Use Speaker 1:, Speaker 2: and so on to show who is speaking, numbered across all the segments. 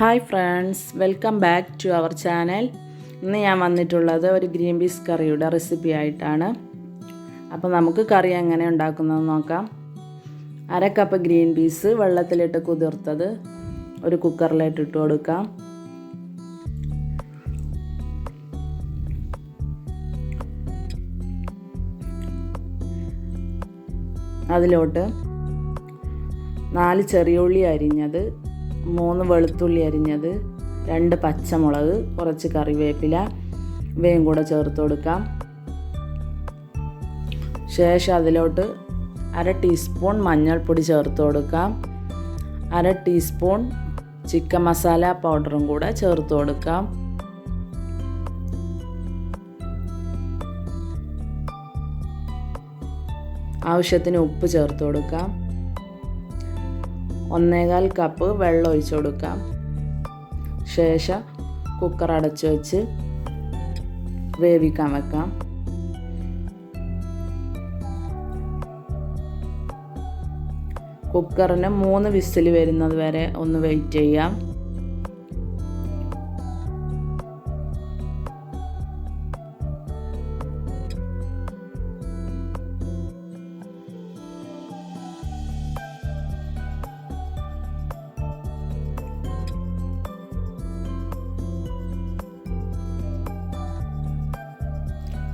Speaker 1: Hi friends welcome back to our channel ഇന്ന് ഞാൻ വന്നിട്ടുള്ളത് ഒരു ഗ്രീൻ പീസ് കറിയുടെ റെസിപ്പി ആയിട്ടാണ്. അപ്പോൾ നമുക്ക് കറി എങ്ങനെ ഉണ്ടാക്കുന്നതെന്ന് നോക്കാം. അര കപ്പ് ഗ്രീൻ പീസ് വെള്ളത്തിലിട്ട് കുതിർത്തത് ഒരു കുക്കറിലിട്ട് ഇട്ട് കൊടുക്കാം. അതിലോട്ട് നാല് ചെറിയ ഉള്ളി അരിഞ്ഞത് മൂന്ന് വെളുത്തുള്ളി അരിഞ്ഞത് രണ്ട് പച്ചമുളക് കുറച്ച് കറിവേപ്പില ഇവയും കൂടെ ചേർത്ത് കൊടുക്കാം. ശേഷം അതിലോട്ട് അര ടീസ്പൂൺ മഞ്ഞൾപ്പൊടി ചേർത്ത് കൊടുക്കാം. അര ടീസ്പൂൺ ചിക്കൻ മസാല പൗഡറും കൂടെ ചേർത്ത് കൊടുക്കാം. ആവശ്യത്തിന് ഉപ്പ് ചേർത്ത് കൊടുക്കാം. ഒന്നേകാൽ കപ്പ് വെള്ളം ഒഴിച്ചു കൊടുക്കാം. ശേഷം കുക്കർ അടച്ചു വെച്ച് വേവിക്കാൻ വെക്കാം. കുക്കറിന് മൂന്ന് വിസിൽ വരുന്നത് വരെ ഒന്ന് വെയിറ്റ് ചെയ്യാം.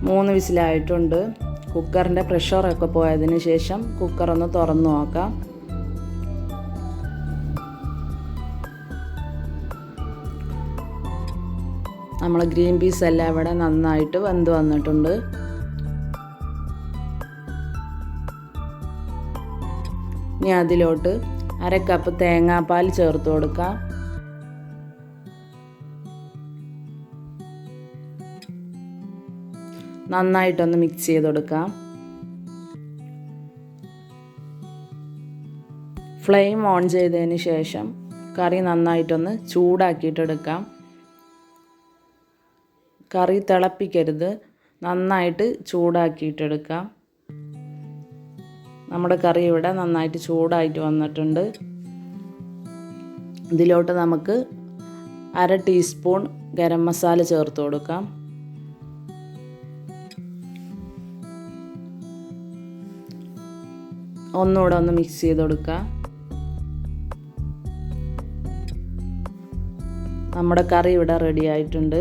Speaker 1: മൂന്ന് വിസിലായിട്ടുണ്ട്. കുക്കറിന്റെ പ്രഷറൊക്കെ പോയതിന് ശേഷം കുക്കറൊന്ന് തുറന്നു നോക്കാം. നമ്മൾ ഗ്രീൻ പീസ് എല്ലാം ഇവിടെ നന്നായിട്ട് വെന്ത് വന്നിട്ടുണ്ട്. ഇനി അതിലോട്ട് അര കപ്പ് തേങ്ങാപ്പാൽ ചേർത്ത് കൊടുക്കാം. നന്നായിട്ടൊന്ന് മിക്സ് ചെയ്ത് കൊടുക്കാം. ഫ്ലെയിം ഓൺ ചെയ്തതിന് ശേഷം കറി നന്നായിട്ടൊന്ന് ചൂടാക്കിയിട്ടെടുക്കാം കറി തിളപ്പിക്കരുത്. നന്നായിട്ട് ചൂടാക്കിയിട്ടെടുക്കാം നമ്മുടെ കറി ഇവിടെ നന്നായിട്ട് ചൂടായിട്ട് വന്നിട്ടുണ്ട്. ഇതിലോട്ട് നമുക്ക് അര ടീസ്പൂൺ ഗരം മസാല ചേർത്ത് കൊടുക്കാം. ഒന്നുകൂടെ ഒന്ന് മിക്സ് ചെയ്ത് കൊടുക്കുക നമ്മുടെ കറി ഇവിടെ റെഡി ആയിട്ടുണ്ട്.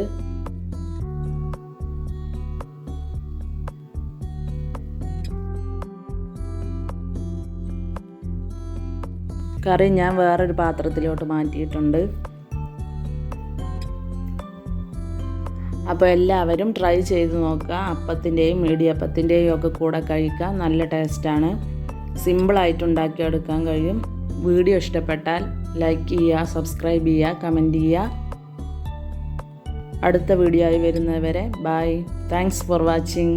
Speaker 1: കറി ഞാൻ വേറൊരു പാത്രത്തിലോട്ട് മാറ്റിയിട്ടുണ്ട്. അപ്പോൾ എല്ലാവരും ട്രൈ ചെയ്ത് നോക്കുക അപ്പത്തിന്റെയും ഇടിയപ്പത്തിന്റെയും ഒക്കെ കൂടെ കഴിക്കുക നല്ല ടേസ്റ്റാണ് സിമ്പിളായിട്ട് ഉണ്ടാക്കിയെടുക്കാൻ കഴിയും. വീഡിയോ ഇഷ്ടപ്പെട്ടാൽ ലൈക്ക് ചെയ്യുക സബ്സ്ക്രൈബ് ചെയ്യുക കമന്റ് ചെയ്യുക. അടുത്ത വീഡിയോ ആയി വരുന്നവരെ ബൈ താങ്ക്സ് ഫോർ വാച്ചിങ്